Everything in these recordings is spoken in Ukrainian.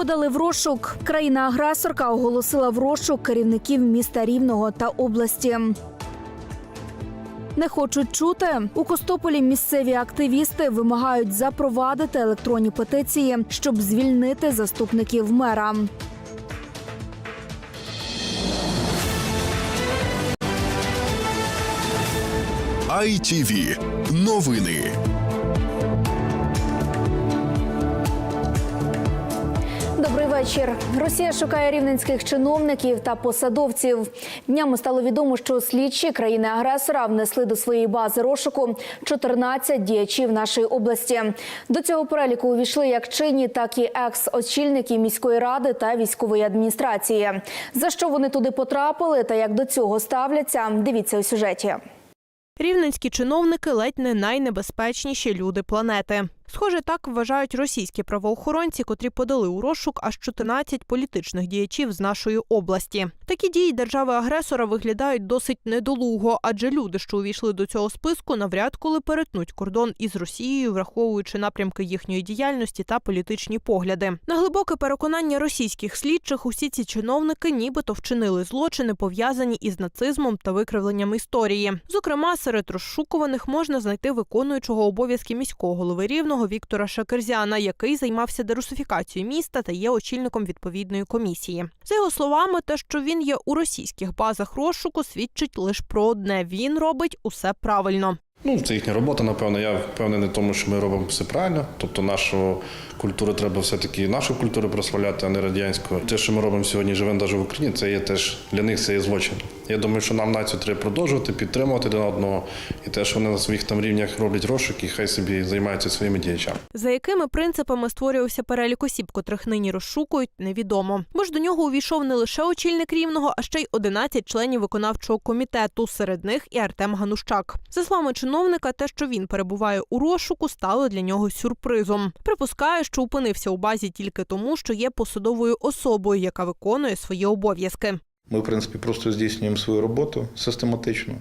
Подали в розшук. Країна-агресорка оголосила в розшук керівників міста Рівного та області. Не хочуть чути у Костополі. Місцеві активісти вимагають запровадити електронні петиції, щоб звільнити заступників мера. ITV. Новини. Добрий вечір. Росія шукає рівненських чиновників та посадовців. Днями стало відомо, що слідчі країни-агресора внесли до своєї бази розшуку 14 діячів нашої області. До цього переліку увійшли як чинні, так і екс-очільники міської ради та військової адміністрації. За що вони туди потрапили та як до цього ставляться? Дивіться у сюжеті. Рівненські чиновники ледь не найнебезпечніші люди планети. Схоже, так вважають російські правоохоронці, котрі подали у розшук аж 14 політичних діячів з нашої області. Такі дії держави-агресора виглядають досить недолуго, адже люди, що увійшли до цього списку, навряд коли перетнуть кордон із Росією, враховуючи напрямки їхньої діяльності та політичні погляди. На глибоке переконання російських слідчих, усі ці чиновники нібито вчинили злочини, пов'язані із нацизмом та викривленням історії. Зокрема, серед розшукуваних можна знайти виконуючого обов'язки міського голови рівного Віктора Шакерзяна, який займався дерусифікацією міста та є очільником відповідної комісії. За його словами, те, що він є у російських базах розшуку, свідчить лише про одне: він робить усе правильно. Ну, це їхня робота, напевно. Я впевнений в тому, що ми робимо все правильно. Тобто нашу культуру треба все-таки нашу культуру прославляти, а не радянську. Те, що ми робимо сьогодні, живемо навіть в Україні, це є теж для них це є злочин. Я думаю, що нам націю треба продовжувати, підтримувати один одного. І те, що вони на своїх там рівнях роблять розшуки, хай собі займаються своїми діячами. За якими принципами створювався перелік осіб, котрих нині розшукують, невідомо. Бо ж до нього увійшов не лише очільник рівного, а ще й 11 членів виконавчого комітету. Серед них і Артем Ганущак. За словами чиновника, те, що він перебуває у розшуку, стало для нього сюрпризом. Припускає, що опинився у базі тільки тому, що є посадовою особою, яка виконує свої обов'язки. Ми, в принципі, просто здійснюємо свою роботу систематично.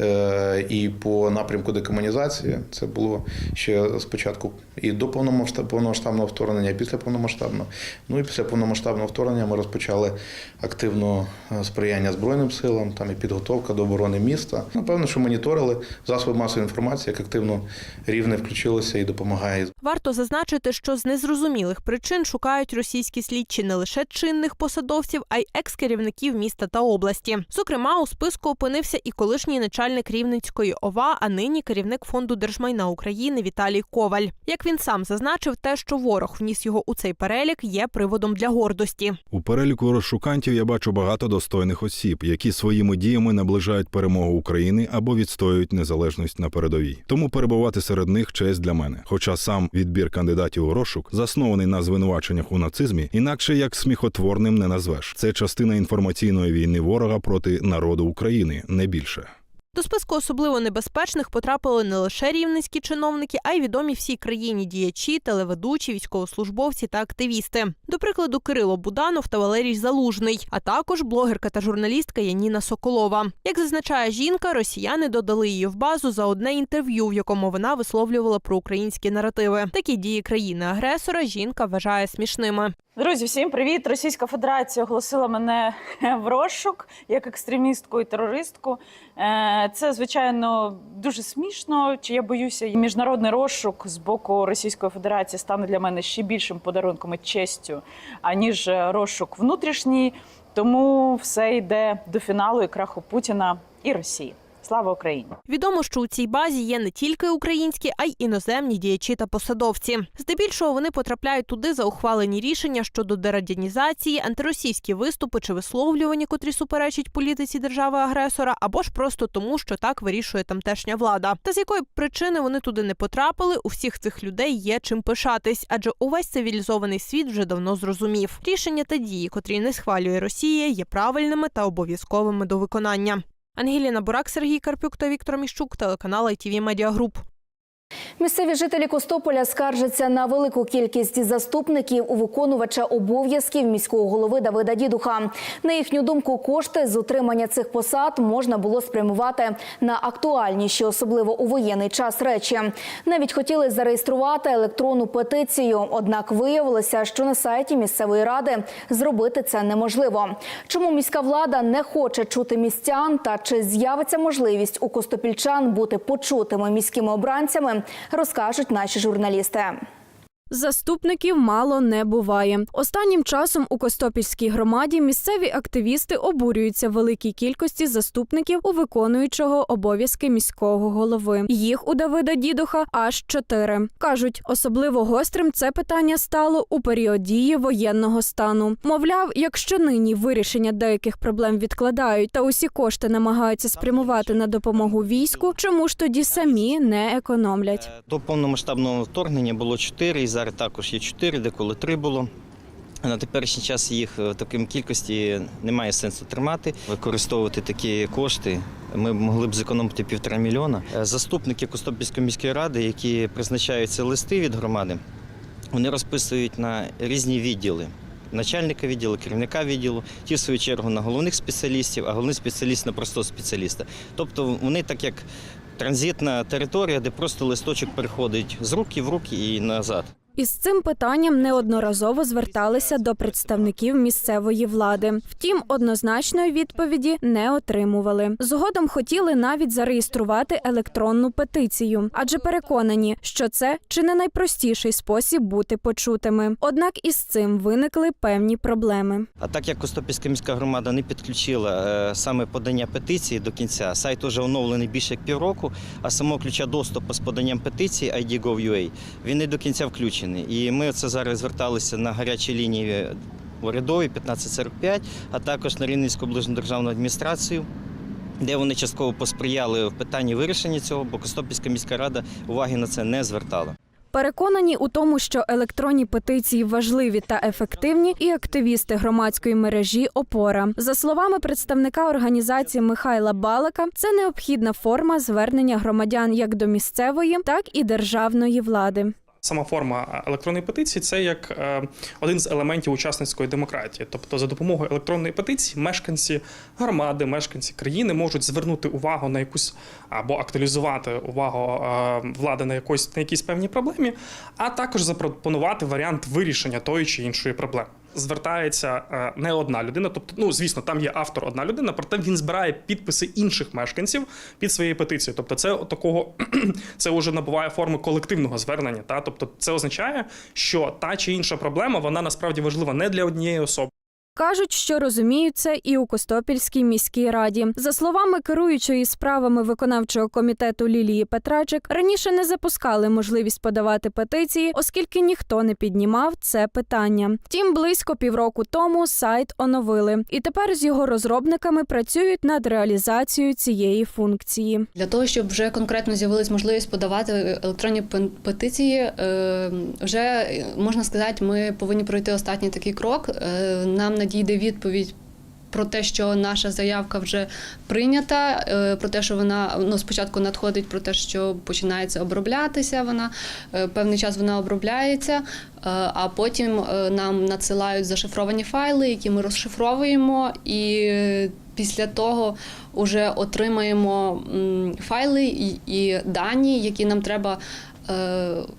Е, І по напрямку декомунізації це було ще спочатку і до повномасштаб- повномасштабного вторгнення, і після повномасштабного. Ну і після повномасштабного вторгнення ми розпочали активно е, сприяння Збройним силам, там і підготовка до оборони міста. Напевно, що моніторили засоби масової інформації, як активно рівне включилося і допомагає Варто зазначити, що з незрозумілих причин шукають російські слідчі не лише чинних посадовців, а й екс-керівників міста та області. Зокрема, у списку опинився і колишній начальник Рівненської ОВА, а нині керівник фонду держмайна України Віталій Коваль. Як він сам зазначив, те, що ворог вніс його у цей перелік, є приводом для гордості. У переліку розшукантів я бачу багато достойних осіб, які своїми діями наближають перемогу України або відстоюють незалежність на передовій. Тому перебувати серед них честь для мене. Хоча сам відбір кандидатів у розшук заснований на звинуваченнях у нацизмі, інакше як сміхотворним не назвеш. Це частина інформаційної війни ворога проти народу України, не більше. До списку особливо небезпечних потрапили не лише рівненські чиновники, а й відомі всій країні діячі, телеведучі, військовослужбовці та активісти. До прикладу, Кирило Буданов та Валерій Залужний, а також блогерка та журналістка Яніна Соколова. Як зазначає жінка, росіяни додали її в базу за одне інтерв'ю, в якому вона висловлювала про українські наративи. Такі дії країни-агресора жінка вважає смішними. Друзі, всім привіт! Російська Федерація оголосила мене в розшук як екстремістку і терористку. Е, Це звичайно дуже смішно. Чи я боюся, і міжнародний розшук з боку Російської Федерації стане для мене ще більшим подарунком і честю, аніж розшук внутрішній. Тому все йде до фіналу і краху Путіна і Росії. Слава Україні! Відомо, що у цій базі є не тільки українські, а й іноземні діячі та посадовці. Здебільшого вони потрапляють туди за ухвалені рішення щодо дерадянізації, антиросійські виступи чи висловлювання, котрі суперечать політиці держави-агресора, або ж просто тому, що так вирішує тамтешня влада. Та з якої причини вони туди не потрапили, у всіх цих людей є чим пишатись, адже увесь цивілізований світ вже давно зрозумів. Рішення та дії, котрі не схвалює Росія, є правильними та обов'язковими до виконання. Ангеліна Бурак, Сергій Карпюк та Віктор Міщук, телеканал ITV Media Group. Місцеві жителі Костополя скаржаться на велику кількість заступників у виконувача обов'язків міського голови Давида Дідуха. На їхню думку, кошти з утримання цих посад можна було спрямувати на актуальніші, особливо у воєнний час речі. Навіть хотіли зареєструвати електронну петицію, однак виявилося, що на сайті місцевої ради зробити це неможливо. Чому міська влада не хоче чути містян та чи з'явиться можливість у костопільчан бути почутими міськими обранцями, розкажуть наші журналісти. Заступників мало не буває. Останнім часом у Костопільській громаді місцеві активісти обурюються великій кількості заступників у виконуючого обов'язки міського голови. Їх у Давида Дідуха аж чотири. кажуть, особливо гострим це питання стало у період дії воєнного стану. Мовляв, якщо нині вирішення деяких проблем відкладають та усі кошти намагаються спрямувати на допомогу війську, чому ж тоді самі не економлять? До повномасштабного вторгнення було чотири, і зараз також є чотири, деколи три було. На теперішній час їх в такій кількості немає сенсу тримати, використовувати такі кошти. Ми могли б зекономити півтора мільйона. Е, Заступники Костопільської міської ради, які призначаються листи від громади, вони розписують на різні відділи. Начальника відділу, керівника відділу, ті в свою чергу на головних спеціалістів, а головний спеціаліст на простого спеціаліста. Тобто вони так як транзитна територія, де просто листочок переходить з руки в руки і назад. Із цим питанням неодноразово зверталися до представників місцевої влади. Втім, однозначної відповіді не отримували. Згодом хотіли навіть зареєструвати електронну петицію, адже переконані, що це чи не найпростіший спосіб бути почутими. Однак із цим виникли певні проблеми. А так як Костопільська міська громада не підключила е, саме подання петиції до кінця, сайт вже оновлений більше як півроку, а самого ключа доступу з поданням петиції ID.gov.ua він не до кінця включений. І ми це зараз зверталися на гарячі лінії урядові 1545, а також на Рівненську обласну державну адміністрацію. Де вони частково посприяли в питанні вирішення цього, бо Костопільська міська рада уваги на це не звертала. Переконані у тому, що електронні петиції важливі та ефективні, і активісти громадської мережі Опора за словами представника організації Михайла Балака, це необхідна форма звернення громадян як до місцевої, так і державної влади. Сама форма електронної петиції це як е, один з елементів учасницької демократії. Тобто, за допомогою електронної петиції мешканці громади, мешканці країни можуть звернути увагу на якусь або актуалізувати увагу е, влади на якось на якійсь певній проблемі, а також запропонувати варіант вирішення тої чи іншої проблеми. Звертається е, не одна людина, тобто, ну звісно, там є автор одна людина, проте він збирає підписи інших мешканців під своєю петицією. Тобто, це такого це вже набуває форми колективного звернення. Та тобто, це означає, що та чи інша проблема вона насправді важлива не для однієї особи. Кажуть, що розуміють це і у Костопільській міській раді. За словами керуючої справами виконавчого комітету Лілії Петрачик, раніше не запускали можливість подавати петиції, оскільки ніхто не піднімав це питання. Втім, близько півроку тому сайт оновили, і тепер з його розробниками працюють над реалізацією цієї функції. Для того, щоб вже конкретно з'явилась можливість подавати електронні петиції, е, вже можна сказати, ми повинні пройти останній такий крок. Е, Нам надійде відповідь. Про те, що наша заявка вже прийнята, е, про те, що вона ну спочатку надходить про те, що починається оброблятися. Вона е, певний час вона обробляється, е, а потім нам надсилають зашифровані файли, які ми розшифровуємо, і після того вже отримаємо файли і, і дані, які нам треба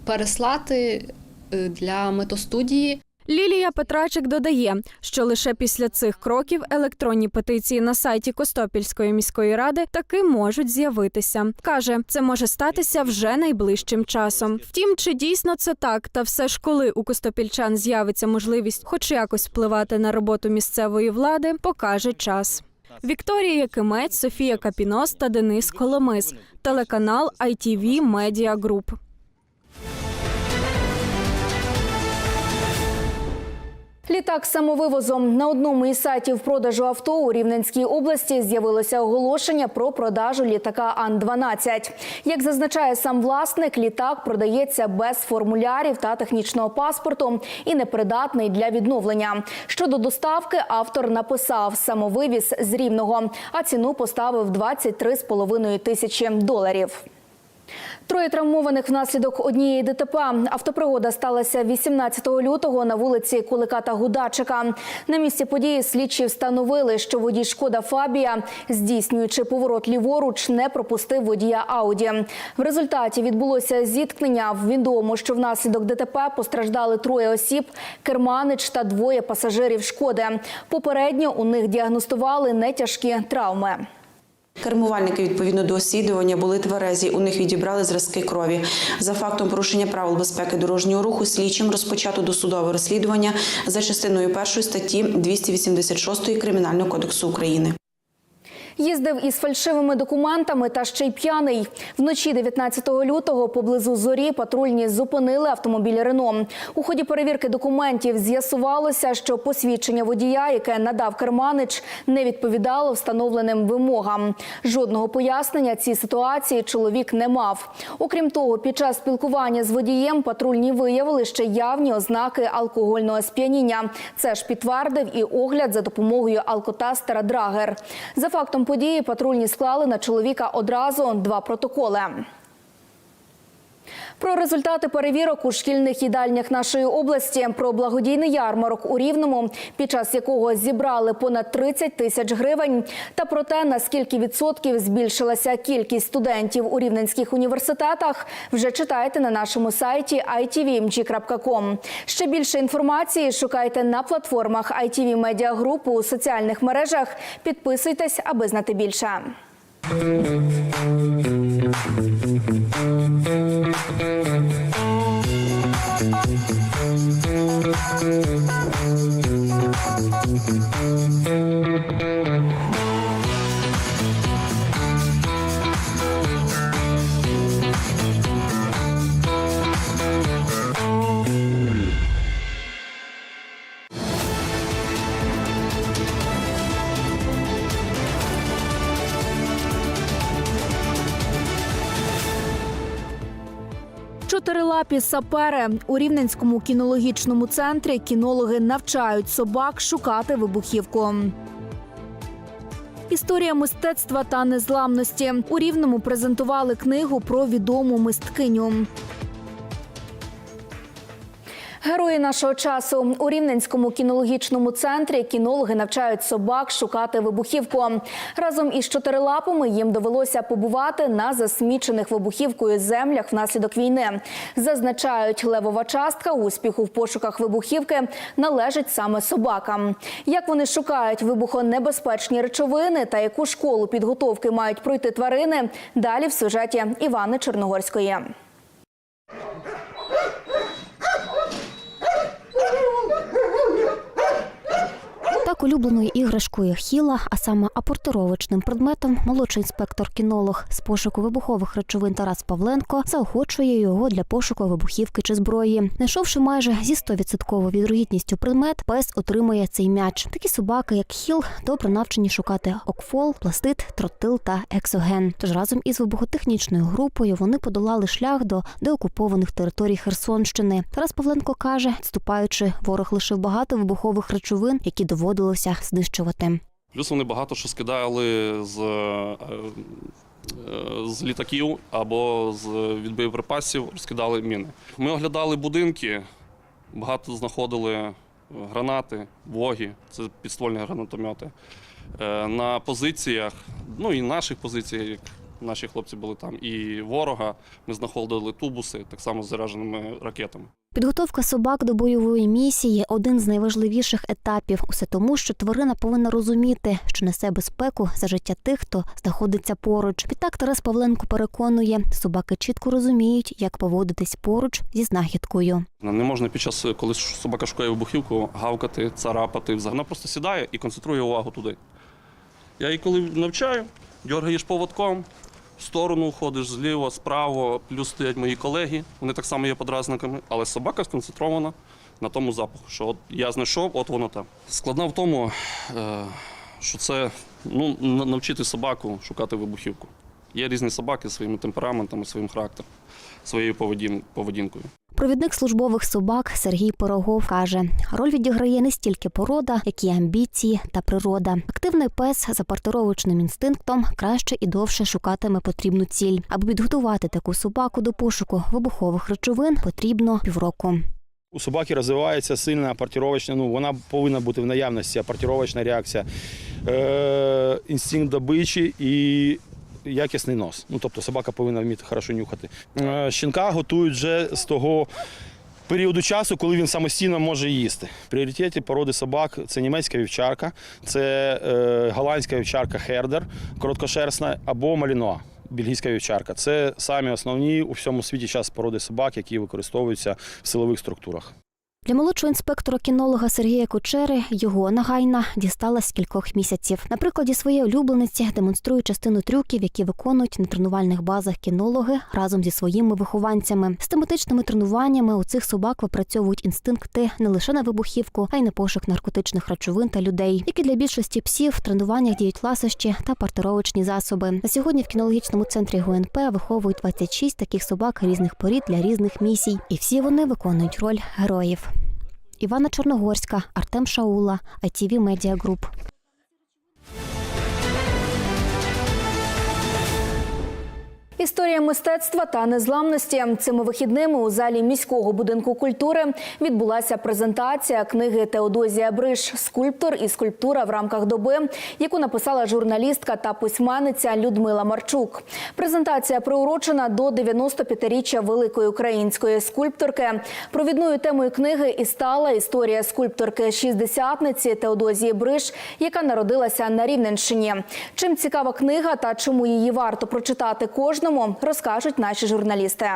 переслати для метостудії. Лілія Петрачик додає, що лише після цих кроків електронні петиції на сайті Костопільської міської ради таки можуть з'явитися. Каже, це може статися вже найближчим часом. Втім, чи дійсно це так, та все ж коли у костопільчан з'явиться можливість хоч якось впливати на роботу місцевої влади, покаже час. Вікторія Якимець, Софія Капінос та Денис Коломис. Телеканал ITV Media Group. Літак з самовивозом на одному із сайтів продажу авто у Рівненській області з'явилося оголошення про продажу літака Ан-12. Як зазначає сам власник, літак продається без формулярів та технічного паспорту і непридатний для відновлення. Щодо доставки, автор написав самовивіз з рівного, а ціну поставив 23,5 тисячі доларів. Троє травмованих внаслідок однієї ДТП. Автопригода сталася 18 лютого на вулиці Кулика та Гудачика. На місці події слідчі встановили, що водій Шкода Фабія, здійснюючи поворот ліворуч, не пропустив водія Ауді. В результаті відбулося зіткнення. Відомо, що внаслідок ДТП постраждали троє осіб, керманич та двоє пасажирів Шкоди. Попередньо у них діагностували нетяжкі травми. Кермувальники відповідно до осідування були тверезі. У них відібрали зразки крові. За фактом порушення правил безпеки дорожнього руху слідчим розпочато досудове розслідування за частиною першої статті 286 Кримінального кодексу України. Їздив із фальшивими документами та ще й п'яний. Вночі 19 лютого поблизу зорі патрульні зупинили автомобіль Рено. У ході перевірки документів з'ясувалося, що посвідчення водія, яке надав керманич, не відповідало встановленим вимогам. Жодного пояснення цій ситуації чоловік не мав. Окрім того, під час спілкування з водієм патрульні виявили ще явні ознаки алкогольного сп'яніння. Це ж підтвердив і огляд за допомогою алкотестера Драгер. За фактом події патрульні склали на чоловіка одразу два протоколи. Про результати перевірок у шкільних їдальнях нашої області, про благодійний ярмарок у Рівному, під час якого зібрали понад 30 тисяч гривень, та про те, наскільки відсотків збільшилася кількість студентів у рівненських університетах, вже читайте на нашому сайті itvmg.com. Ще більше інформації шукайте на платформах ITV Media Group у соціальних мережах. Підписуйтесь, аби знати більше. Thank you. Чотирилапі сапери у рівненському кінологічному центрі кінологи навчають собак шукати вибухівку. Історія мистецтва та незламності у рівному презентували книгу про відому мисткиню. Герої нашого часу у рівненському кінологічному центрі кінологи навчають собак шукати вибухівку. Разом із чотирилапами їм довелося побувати на засмічених вибухівкою землях внаслідок війни. Зазначають, левова частка успіху в пошуках вибухівки належить саме собакам. Як вони шукають вибухонебезпечні речовини та яку школу підготовки мають пройти тварини? Далі в сюжеті Івани Чорногорської. Так улюбленою іграшкою Хіла, а саме апортировочним предметом, молодший інспектор-кінолог з пошуку вибухових речовин Тарас Павленко заохочує його для пошуку вибухівки чи зброї. Знайшовши майже зі 100% відрогідністю предмет, пес отримує цей м'яч. Такі собаки, як Хіл, добре навчені шукати окфол, пластит, тротил та ексоген. Тож разом із вибухотехнічною групою вони подолали шлях до деокупованих територій Херсонщини. Тарас Павленко каже, відступаючи, ворог лишив багато вибухових речовин, які доводилося знищувати. Плюс вони багато що скидали з, е, е, з літаків або з від боєприпасів, розкидали міни. Ми оглядали будинки, багато знаходили гранати, воги, це підствольні гранатомети. Е, На позиціях, ну і наших позиціях, як наші хлопці були там, і ворога, ми знаходили тубуси, так само з зарядженими ракетами. Підготовка собак до бойової місії один з найважливіших етапів. Усе тому, що тварина повинна розуміти, що несе безпеку за життя тих, хто знаходиться поруч. Відтак Тарас Павленко переконує, собаки чітко розуміють, як поводитись поруч зі знахідкою. Не можна під час, коли собака шукає вибухівку, гавкати, царапати. Вона просто сідає і концентрує увагу туди. Я її коли навчаю, дергаєш поводком, сторону ходиш зліво, справа, плюс стоять мої колеги, вони так само є подразниками, але собака сконцентрована на тому запаху, що от я знайшов, от воно там. Складна в тому, е, що це ну, навчити собаку шукати вибухівку. Є різні собаки зі своїми темпераментами, своїм характером, своєю поведін- поведінкою. Провідник службових собак Сергій Пирогов каже: роль відіграє не стільки порода, як і амбіції та природа. Активний пес за партировочним інстинктом краще і довше шукатиме потрібну ціль. Аби підготувати таку собаку до пошуку вибухових речовин, потрібно півроку. У собаки розвивається сильна апортировочна, ну вона повинна бути в наявності, апортировочна реакція, е, інстинкт добичі і якісний нос. Ну, тобто собака повинна вміти хорошо нюхати. Е, щенка готують вже з того періоду часу, коли він самостійно може їсти. Пріоритеті породи собак це німецька вівчарка, це е, голландська вівчарка Хердер, короткошерстна, або малінуа. Бельгійська вівчарка це самі основні у всьому світі зараз породи собак, які використовуються в силових структурах. Для молодшого інспектора кінолога Сергія Кучери його нагайна дісталась кількох місяців. На прикладі своєї улюблениці демонструє частину трюків, які виконують на тренувальних базах кінологи разом зі своїми вихованцями. З тематичними тренуваннями у цих собак випрацьовують інстинкти не лише на вибухівку, а й на пошук наркотичних речовин та людей. Як і для більшості псів в тренуваннях діють ласощі та партировочні засоби. На сьогодні в кінологічному центрі ГУНП виховують 26 таких собак різних порід для різних місій, і всі вони виконують роль героїв. Івана Чорногорська, Артем Шаула, ITV Media Group. Історія мистецтва та незламності цими вихідними у залі міського будинку культури відбулася презентація книги Теодозія Бриш Скульптор і скульптура в рамках доби, яку написала журналістка та письменниця Людмила Марчук. Презентація приурочена до 95-річчя великої української скульпторки. Провідною темою книги і стала історія скульпторки шістдесятниці Теодозії Бриш, яка народилася на Рівненщині. Чим цікава книга та чому її варто прочитати кожному, розкажуть наші журналісти.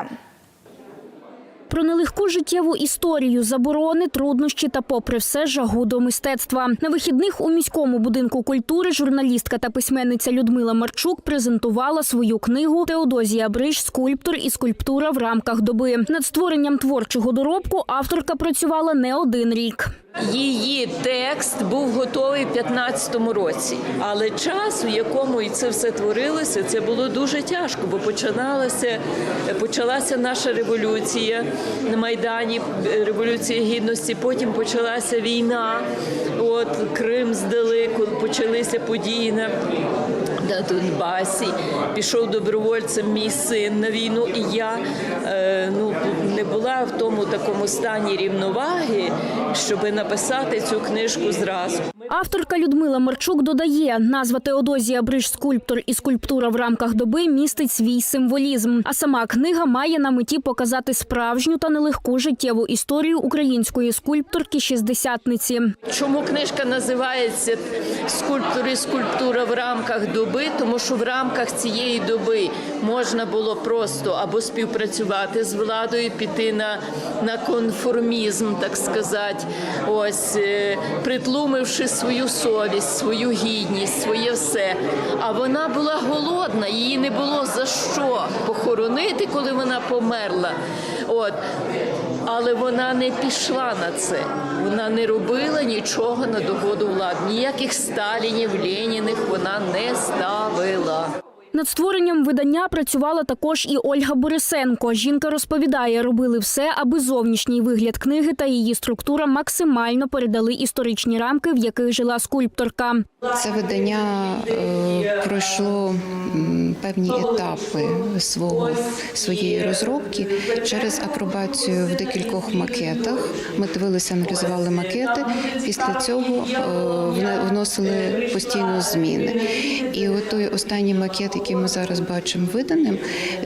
Про нелегку життєву історію, заборони, труднощі та, попри все, жагу до мистецтва. На вихідних у міському будинку культури журналістка та письменниця Людмила Марчук презентувала свою книгу Теодозія Бриш Скульптор і скульптура в рамках доби. Над створенням творчого доробку авторка працювала не один рік. Її текст був готовий в 15-му році, але час, у якому і це все творилося, це було дуже тяжко, бо починалася, почалася наша революція на Майдані, революція гідності. Потім почалася війна. От Крим здали, коли почалися події на на Донбасі. Пішов добровольцем мій син на війну, і я е, ну не була в тому такому стані рівноваги, щоб написати цю книжку зразу. Авторка Людмила Марчук додає, назва Теодозія Бриж Скульптор і скульптура в рамках доби містить свій символізм. А сама книга має на меті показати справжню та нелегку життєву історію української скульпторки шістдесятниці. Чому книжка називається Скульптор і скульптура в рамках доби? Тому що в рамках цієї доби можна було просто або співпрацювати з владою, піти на, на конформізм, так сказати, ось е, притлумивши свою совість, свою гідність, своє все. А вона була голодна, її не було за що похоронити, коли вона померла. От. Але вона не пішла на це. Вона не робила нічого на догоду влади. Ніяких Сталінів, Леніних вона не ставила. Над створенням видання працювала також і Ольга Борисенко. Жінка розповідає, робили все, аби зовнішній вигляд книги та її структура максимально передали історичні рамки, в яких жила скульпторка. Це видання е, пройшло певні етапи свого своєї розробки через апробацію в декількох макетах. Ми дивилися, аналізували макети. Після цього е, вносили постійно зміни. І от той останній макет, який ми зараз бачимо виданим,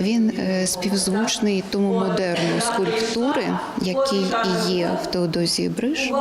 він е, співзвучний тому модерну скульптури, який і є в Теодозії Бриш.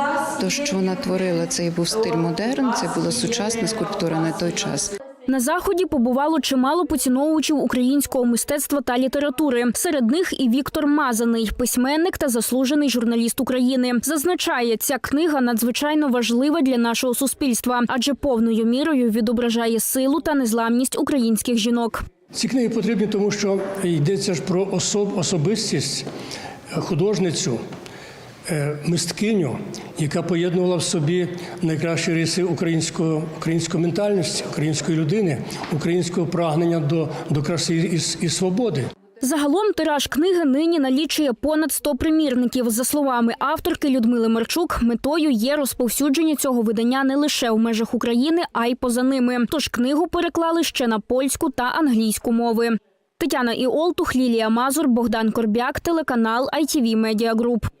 То, що вона творила, це і був стиль модерн, це була сучасна скульптура на той час. На заході побувало чимало поціновувачів українського мистецтва та літератури. Серед них і Віктор Мазаний, письменник та заслужений журналіст України. Зазначає, ця книга надзвичайно важлива для нашого суспільства, адже повною мірою відображає силу та незламність українських жінок. Ці книги потрібні, тому що йдеться ж про особ, особистість, е, художницю, мисткиню, яка поєднувала в собі найкращі риси українського, української ментальності, української людини, українського прагнення до, до краси і, і свободи. Загалом тираж книги нині налічує понад 100 примірників. За словами авторки Людмили Марчук, метою є розповсюдження цього видання не лише в межах України, а й поза ними. Тож книгу переклали ще на польську та англійську мови. Тетяна Іолтух, Лілія Мазур, Богдан Корбяк, телеканал ITV Media Group.